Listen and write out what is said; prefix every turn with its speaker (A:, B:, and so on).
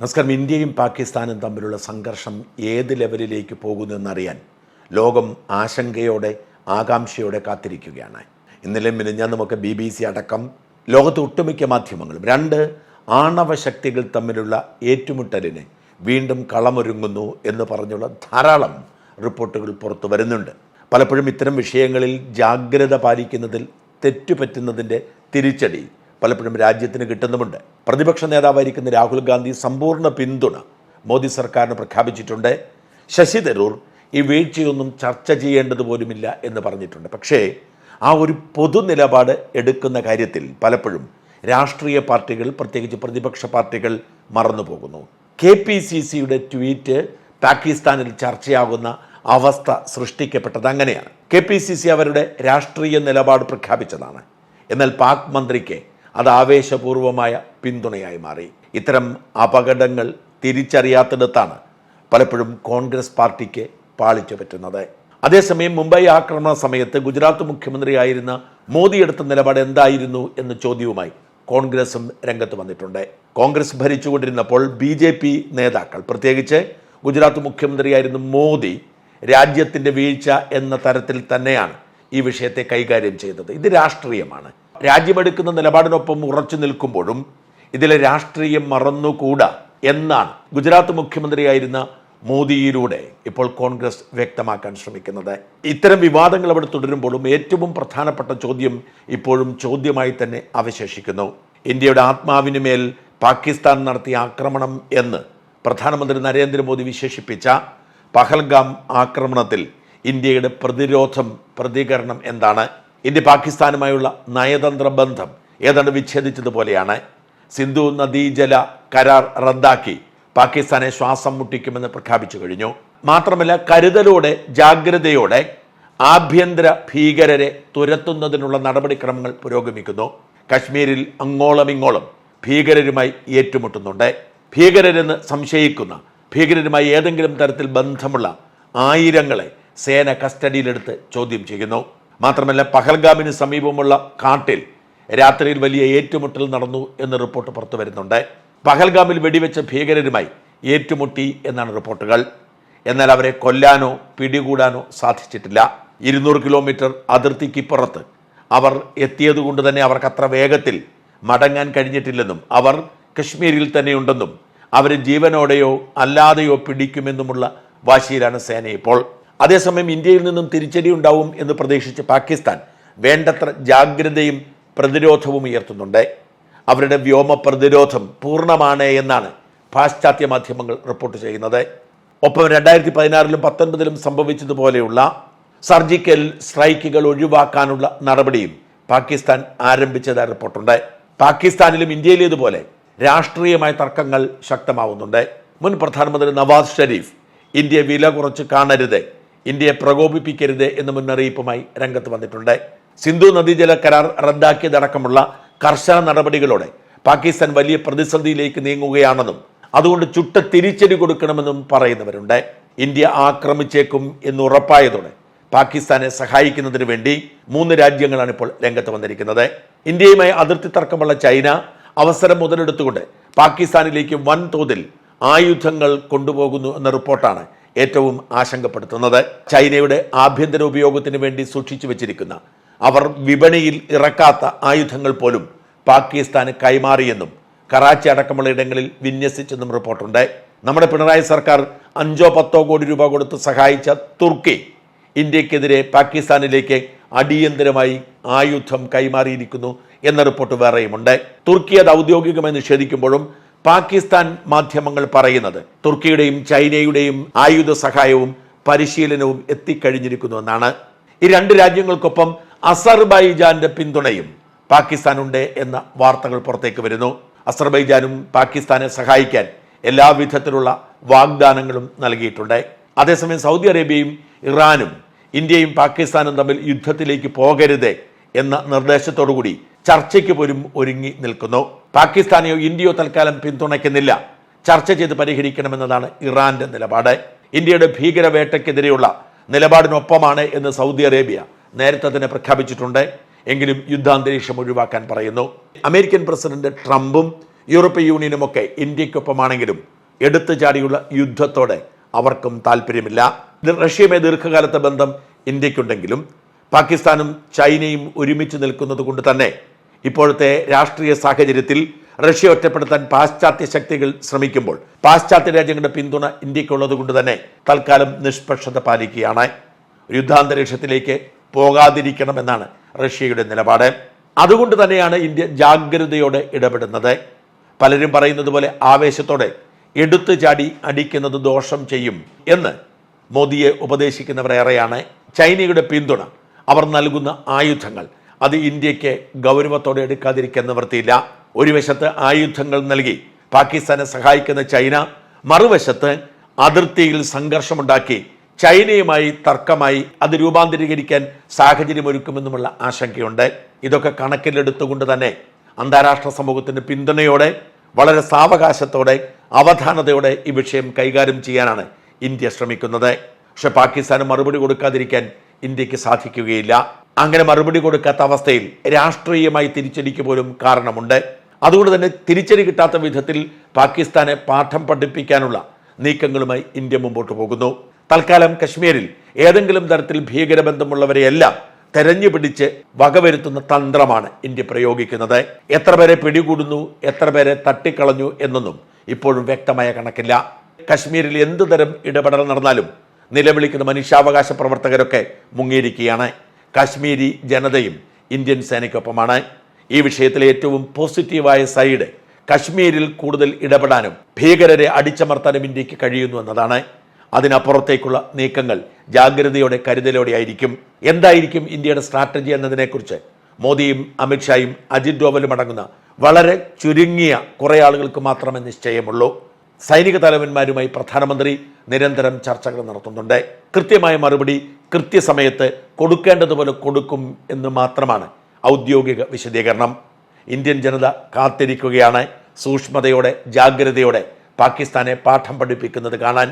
A: നമസ്കാരം. ഇന്ത്യയും പാകിസ്ഥാനും തമ്മിലുള്ള സംഘർഷം ഏത് ലെവലിലേക്ക് പോകുന്നു എന്നറിയാൻ ലോകം ആശങ്കയോടെ ആകാംക്ഷയോടെ കാത്തിരിക്കുകയാണ്. ഇന്നലെ മിനിഞ്ഞാന്നുമൊക്കെ ബി ബി സി അടക്കം ലോകത്തെ ഒട്ടുമിക്ക മാധ്യമങ്ങളും രണ്ട് ആണവ ശക്തികൾ തമ്മിലുള്ള ഏറ്റുമുട്ടലിന് വീണ്ടും കളമൊരുങ്ങുന്നു എന്ന് പറഞ്ഞുള്ള ധാരാളം റിപ്പോർട്ടുകൾ പുറത്തു വരുന്നുണ്ട്. പലപ്പോഴും ഇത്തരം വിഷയങ്ങളിൽ ജാഗ്രത പാലിക്കുന്നതിൽ തെറ്റുപറ്റുന്നതിന്റെ തിരിച്ചടി പലപ്പോഴും രാജ്യത്തിന് കിട്ടുന്നുമുണ്ട്. പ്രതിപക്ഷ നേതാവായിരിക്കുന്ന രാഹുൽ ഗാന്ധി സമ്പൂർണ പിന്തുണ മോദി സർക്കാരിന് പ്രഖ്യാപിച്ചിട്ടുണ്ട്. ശശി തരൂർ ഈ വീഴ്ചയൊന്നും ചർച്ച ചെയ്യേണ്ടത് പോലുമില്ല എന്ന് പറഞ്ഞിട്ടുണ്ട്. പക്ഷേ ആ ഒരു പൊതു നിലപാട് എടുക്കുന്ന കാര്യത്തിൽ പലപ്പോഴും രാഷ്ട്രീയ പാർട്ടികൾ പ്രത്യേകിച്ച് പ്രതിപക്ഷ പാർട്ടികൾ മറന്നു പോകുന്നു കെ പി സി സിയുടെ ട്വീറ്റ് പാകിസ്ഥാനിൽ ചർച്ചയാകുന്ന അവസ്ഥ സൃഷ്ടിക്കപ്പെട്ടത് അങ്ങനെയാണ്. കെ പി സി സി അവരുടെ രാഷ്ട്രീയ നിലപാട് പ്രഖ്യാപിച്ചതാണ്. എന്നാൽ പാക് മന്ത്രിക്ക് അത് ആവേശപൂർവമായ പിന്തുണയായി മാറി. ഇത്തരം അപകടങ്ങൾ തിരിച്ചറിയാത്തിടത്താണ് പലപ്പോഴും കോൺഗ്രസ് പാർട്ടിക്ക് പാളിച്ചു പറ്റുന്നത്. അതേസമയം മുംബൈ ആക്രമണ സമയത്ത് ഗുജറാത്ത് മുഖ്യമന്ത്രിയായിരുന്ന മോദി എടുത്ത നിലപാട് എന്തായിരുന്നു എന്ന ചോദ്യവുമായി കോൺഗ്രസും രംഗത്ത് വന്നിട്ടുണ്ട്. കോൺഗ്രസ് ഭരിച്ചുകൊണ്ടിരുന്നപ്പോൾ ബി ജെ പി നേതാക്കൾ പ്രത്യേകിച്ച് ഗുജറാത്ത് മുഖ്യമന്ത്രിയായിരുന്ന മോദി രാജ്യത്തിന്റെ വീഴ്ച എന്ന തരത്തിൽ തന്നെയാണ് ഈ വിഷയത്തെ കൈകാര്യം ചെയ്തത്. ഇത് രാഷ്ട്രീയമാണ്. രാജ്യമെടുക്കുന്ന നിലപാടിനൊപ്പം ഉറച്ചു നിൽക്കുമ്പോഴും ഇതിലെ രാഷ്ട്രീയം മറന്നുകൂടാ എന്നാണ് ഗുജറാത്ത് മുഖ്യമന്ത്രിയായിരുന്ന മോദിയിലൂടെ ഇപ്പോൾ കോൺഗ്രസ് വ്യക്തമാക്കാൻ ശ്രമിക്കുന്നത്. ഇത്തരം വിവാദങ്ങൾ അവിടെ തുടരുമ്പോഴും ഏറ്റവും പ്രധാനപ്പെട്ട ചോദ്യം ഇപ്പോഴും ചോദ്യമായി തന്നെ അവശേഷിക്കുന്നു. ഇന്ത്യയുടെ ആത്മാവിന് മേൽ പാകിസ്ഥാൻ നടത്തിയ ആക്രമണം എന്ന് പ്രധാനമന്ത്രി നരേന്ദ്രമോദി വിശേഷിപ്പിച്ച പഹൽഗാം ആക്രമണത്തിൽ ഇന്ത്യയുടെ പ്രതിരോധം പ്രതികരണം എന്താണ്? ഇന്ത്യ പാകിസ്ഥാനുമായുള്ള നയതന്ത്ര ബന്ധം ഏതാണ്ട് വിച്ഛേദിച്ചതുപോലെയാണ് സിന്ധു നദീജല കരാർ റദ്ദാക്കി പാകിസ്ഥാനെ ശ്വാസം മുട്ടിക്കുമെന്ന് പ്രഖ്യാപിച്ചു കഴിഞ്ഞു. മാത്രമല്ല കരുതലോടെ ജാഗ്രതയോടെ ആഭ്യന്തര ഭീകരരെ തുരത്തുന്നതിനുള്ള നടപടിക്രമങ്ങൾ പുരോഗമിക്കുന്നു. കശ്മീരിൽ അങ്ങോളമിങ്ങോളം ഭീകരരുമായി ഏറ്റുമുട്ടുന്നുണ്ട്. ഭീകരരെന്ന് സംശയിക്കുന്ന ഭീകരരുമായി ഏതെങ്കിലും തരത്തിൽ ബന്ധമുള്ള ആയിരങ്ങളെ സേന കസ്റ്റഡിയിലെടുത്ത് ചോദ്യം ചെയ്യുന്നു. മാത്രമല്ല പഹൽഗാമിന് സമീപമുള്ള കാട്ടിൽ രാത്രിയിൽ വലിയ ഏറ്റുമുട്ടൽ നടന്നു എന്ന റിപ്പോർട്ട് പുറത്തു വരുന്നുണ്ട്. പഹൽഗാമിൽ വെടിവെച്ച ഭീകരരുമായി ഏറ്റുമുട്ടി എന്നാണ് റിപ്പോർട്ടുകൾ. എന്നാൽ അവരെ കൊല്ലാനോ പിടികൂടാനോ സാധിച്ചിട്ടില്ല. ഇരുന്നൂറ് കിലോമീറ്റർ അതിർത്തിക്കിപ്പുറത്ത് അവർ എത്തിയതുകൊണ്ട് തന്നെ അവർക്ക് അത്ര വേഗത്തിൽ മടങ്ങാൻ കഴിഞ്ഞിട്ടില്ലെന്നും അവർ കശ്മീരിൽ തന്നെയുണ്ടെന്നും അവരെ ജീവനോടെയോ അല്ലാതെയോ പിടിക്കുമെന്നുമുള്ള വാശിയിലാണ് സേന ഇപ്പോൾ. അതേസമയം ഇന്ത്യയിൽ നിന്നും തിരിച്ചടി ഉണ്ടാവും എന്ന് പ്രതീക്ഷിച്ച് പാകിസ്ഥാൻ വേണ്ടത്ര ജാഗ്രതയും പ്രതിരോധവും ഉയർത്തുന്നുണ്ട്. അവരുടെ വ്യോമ പ്രതിരോധം പൂർണമാണ് എന്നാണ് പാശ്ചാത്യ മാധ്യമങ്ങൾ റിപ്പോർട്ട് ചെയ്യുന്നത്. ഒപ്പം രണ്ടായിരത്തി പതിനാറിലും പത്തൊൻപതിലും സംഭവിച്ചതുപോലെയുള്ള സർജിക്കൽ സ്ട്രൈക്കുകൾ ഒഴിവാക്കാനുള്ള നടപടിയും പാകിസ്ഥാൻ ആരംഭിച്ചതായി റിപ്പോർട്ടുണ്ട്. പാകിസ്ഥാനിലും ഇന്ത്യയിലേതുപോലെ രാഷ്ട്രീയമായ തർക്കങ്ങൾ ശക്തമാവുന്നുണ്ട്. മുൻ പ്രധാനമന്ത്രി നവാസ് ഷെരീഫ് ഇന്ത്യ വില കുറച്ച് കാണരുത് ഇന്ത്യയെ പ്രകോപിപ്പിക്കരുത് എന്ന മുന്നറിയിപ്പുമായി രംഗത്ത് വന്നിട്ടുണ്ട്. സിന്ധു നദീജല കരാർ റദ്ദാക്കിയതടക്കമുള്ള കർശന നടപടികളോടെ പാകിസ്ഥാൻ വലിയ പ്രതിസന്ധിയിലേക്ക് നീങ്ങുകയാണെന്നും അതുകൊണ്ട് ചുട്ട തിരിച്ചടി കൊടുക്കണമെന്നും പറയുന്നവരുണ്ട്. ഇന്ത്യ ആക്രമിച്ചേക്കും എന്ന് ഉറപ്പായതോടെ പാകിസ്ഥാനെ സഹായിക്കുന്നതിന് വേണ്ടി മൂന്ന് രാജ്യങ്ങളാണ് ഇപ്പോൾ രംഗത്ത് വന്നിരിക്കുന്നത്. ഇന്ത്യയുമായി അതിർത്തി തർക്കമുള്ള ചൈന അവസരം മുതലെടുത്തുകൊണ്ട് പാകിസ്ഥാനിലേക്ക് വൻതോതിൽ ആയുധങ്ങൾ കൊണ്ടുപോകുന്നു എന്ന റിപ്പോർട്ടാണ് ഏറ്റവും ആശങ്കപ്പെടുത്തുന്നത് ചൈനയുടെ ആഭ്യന്തര ഉപയോഗത്തിന് വേണ്ടി സൂക്ഷിച്ചു വെച്ചിരിക്കുന്ന അവർ വിപണിയിൽ ഇറക്കാത്ത ആയുധങ്ങൾ പോലും പാകിസ്ഥാന് കൈമാറിയെന്നും കറാച്ചി അടക്കമുള്ള ഇടങ്ങളിൽ വിന്യസിച്ചെന്നും റിപ്പോർട്ടുണ്ട്. നമ്മുടെ പിണറായി സർക്കാർ അഞ്ചോ പത്തോ കോടി രൂപ കൊടുത്ത് സഹായിച്ച തുർക്കി ഇന്ത്യക്കെതിരെ പാകിസ്ഥാനിലേക്ക് അടിയന്തരമായി ആയുധം കൈമാറിയിരിക്കുന്നു എന്ന റിപ്പോർട്ട് വേറെയുമുണ്ട്. തുർക്കി അത് ഔദ്യോഗികമായി നിഷേധിക്കുമ്പോഴും പാകിസ്ഥാൻ മാധ്യമങ്ങൾ പറയുന്നത് തുർക്കിയുടെയും ചൈനയുടെയും ആയുധ സഹായവും പരിശീലനവും എത്തിക്കഴിഞ്ഞിരിക്കുന്നു എന്നാണ്. ഈ രണ്ട് രാജ്യങ്ങൾക്കൊപ്പം അസർബൈജാന്റെ പിന്തുണയും പാകിസ്ഥാനുണ്ട് എന്ന വാർത്തകൾ പുറത്തേക്ക് വരുന്നു. അസർബൈജാനും പാകിസ്ഥാനെ സഹായിക്കാൻ എല്ലാവിധത്തിലുള്ള വാഗ്ദാനങ്ങളും നൽകിയിട്ടുണ്ട്. അതേസമയം സൗദി അറേബ്യയും ഇറാനും ഇന്ത്യയും പാകിസ്ഥാനും തമ്മിൽ യുദ്ധത്തിലേക്ക് പോകരുത് എന്ന നിർദ്ദേശത്തോടുകൂടി ചർച്ചയ്ക്ക് പോലും ഒരുങ്ങി നിൽക്കുന്നു. പാകിസ്ഥാനെയോ ഇന്ത്യയോ തൽക്കാലം പിന്തുണയ്ക്കുന്നില്ല. ചർച്ച ചെയ്ത് പരിഹരിക്കണമെന്നതാണ് ഇറാന്റെ നിലപാട്. ഇന്ത്യയുടെ ഭീകരവേട്ടയ്ക്കെതിരെയുള്ള നിലപാടിനൊപ്പമാണ് എന്ന് സൗദി അറേബ്യ നേരത്തെ തന്നെ പ്രഖ്യാപിച്ചിട്ടുണ്ട്. എങ്കിലും യുദ്ധാന്തരീക്ഷം ഒഴിവാക്കാൻ പറയുന്നു. അമേരിക്കൻ പ്രസിഡന്റ് ട്രംപും യൂറോപ്യൻ യൂണിയനും ഒക്കെ ഇന്ത്യക്കൊപ്പമാണെങ്കിലും എടുത്തു ചാടിയുള്ള യുദ്ധത്തോടെ അവർക്കും താല്പര്യമില്ല റഷ്യയുമായി ദീർഘകാലത്തെ ബന്ധം ഇന്ത്യക്കുണ്ടെങ്കിലും പാകിസ്ഥാനും ചൈനയും ഒരുമിച്ച് നിൽക്കുന്നത് കൊണ്ട് തന്നെ ഇപ്പോഴത്തെ രാഷ്ട്രീയ സാഹചര്യത്തിൽ റഷ്യ ഒറ്റപ്പെടുത്താൻ പാശ്ചാത്യ ശക്തികൾ ശ്രമിക്കുമ്പോൾ പാശ്ചാത്യ രാജ്യങ്ങളുടെ പിന്തുണ ഇന്ത്യക്കുള്ളത് കൊണ്ട് തന്നെ തൽക്കാലം നിഷ്പക്ഷത പാലിക്കുകയാണ്. യുദ്ധാന്തരീക്ഷത്തിലേക്ക് പോകാതിരിക്കണമെന്നാണ് റഷ്യയുടെ നിലപാട്. അതുകൊണ്ട് തന്നെയാണ് ഇന്ത്യ ജാഗ്രതയോടെ ഇടപെടുന്നത്. പലരും പറയുന്നത് പോലെ ആവേശത്തോടെ എടുത്തു ചാടി അടിക്കുന്നത് ദോഷം ചെയ്യും എന്ന് മോദിയെ ഉപദേശിക്കുന്നവരേറെയാണ്. ചൈനയുടെ പിന്തുണ അവർ നൽകുന്ന ആയുധങ്ങൾ അത് ഇന്ത്യയ്ക്ക് ഗൗരവത്തോടെ എടുക്കാതിരിക്കാൻ നിവൃത്തിയില്ല. ഒരു വശത്ത് ആയുധങ്ങൾ നൽകി പാകിസ്ഥാനെ സഹായിക്കുന്ന ചൈന മറുവശത്ത് അതിർത്തിയിൽ സംഘർഷമുണ്ടാക്കി ചൈനയുമായി തർക്കമായി അത് രൂപാന്തരീകരിക്കാൻ സാഹചര്യമൊരുക്കുമെന്നുമുള്ള ആശങ്കയുണ്ട്. ഇതൊക്കെ കണക്കിലെടുത്തുകൊണ്ട് തന്നെ അന്താരാഷ്ട്ര സമൂഹത്തിന്റെ പിന്തുണയോടെ വളരെ സാവകാശത്തോടെ അവധാനതയോടെ ഈ വിഷയം കൈകാര്യം ചെയ്യാനാണ് ഇന്ത്യ ശ്രമിക്കുന്നത്. പക്ഷെ പാകിസ്ഥാന് മറുപടി കൊടുക്കാതിരിക്കാൻ ഇന്ത്യയ്ക്ക് സാധിക്കുകയില്ല. അങ്ങനെ മറുപടി കൊടുക്കാത്ത അവസ്ഥയിൽ രാഷ്ട്രീയമായി തിരിച്ചടിക്ക് പോലും കാരണമുണ്ട്. അതുകൊണ്ട് തന്നെ തിരിച്ചടി കിട്ടാത്ത വിധത്തിൽ പാകിസ്ഥാനെ പാഠം പഠിപ്പിക്കാനുള്ള നീക്കങ്ങളുമായി ഇന്ത്യ മുമ്പോട്ട് പോകുന്നു. തൽക്കാലം കശ്മീരിൽ ഏതെങ്കിലും തരത്തിൽ ഭീകരബന്ധമുള്ളവരെയെല്ലാം തെരഞ്ഞു പിടിച്ച് വകവരുത്തുന്ന തന്ത്രമാണ് ഇന്ത്യ പ്രയോഗിക്കുന്നത്. എത്ര പേരെ പിടികൂടുന്നു എത്ര പേരെ തട്ടിക്കളഞ്ഞു എന്നൊന്നും ഇപ്പോഴും വ്യക്തമായ കണക്കില്ല. കശ്മീരിൽ എന്തു തരം ഇടപെടൽ നടന്നാലും നിലവിളിക്കുന്ന മനുഷ്യാവകാശ പ്രവർത്തകരൊക്കെ മുങ്ങിയിരിക്കുകയാണ്. കാശ്മീരി ജനതയും ഇന്ത്യൻ സേനയ്ക്കൊപ്പമാണ്. ഈ വിഷയത്തിലെ ഏറ്റവും പോസിറ്റീവായ സൈഡ് കശ്മീരിൽ കൂടുതൽ ഇടപെടാനും ഭീകരരെ അടിച്ചമർത്താനും ഇന്ത്യയ്ക്ക് കഴിയുന്നു എന്നതാണ്. അതിനപ്പുറത്തേക്കുള്ള നീക്കങ്ങൾ ജാഗ്രതയോടെ കരുതലോടെ ആയിരിക്കും. എന്തായിരിക്കും ഇന്ത്യയുടെ സ്ട്രാറ്റജി എന്നതിനെക്കുറിച്ച് മോദിയും അമിത്ഷായും അജിത് ഡോവലും അടങ്ങുന്ന വളരെ ചുരുങ്ങിയ കുറേ ആളുകൾക്ക് മാത്രമേ നിശ്ചയമുള്ളൂ. സൈനിക തലവന്മാരുമായി പ്രധാനമന്ത്രി നിരന്തരം ചർച്ചകൾ നടത്തുന്നുണ്ട്. കൃത്യമായ മറുപടി കൃത്യസമയത്ത് കൊടുക്കേണ്ടതുപോലെ കൊടുക്കും എന്ന് മാത്രമാണ് ഔദ്യോഗിക വിശദീകരണം. ഇന്ത്യൻ ജനത കാത്തിരിക്കുകയാണ്. സൂക്ഷ്മതയോടെ ജാഗ്രതയോടെ പാകിസ്ഥാനെ പാഠം പഠിപ്പിക്കുന്നത് കാണാൻ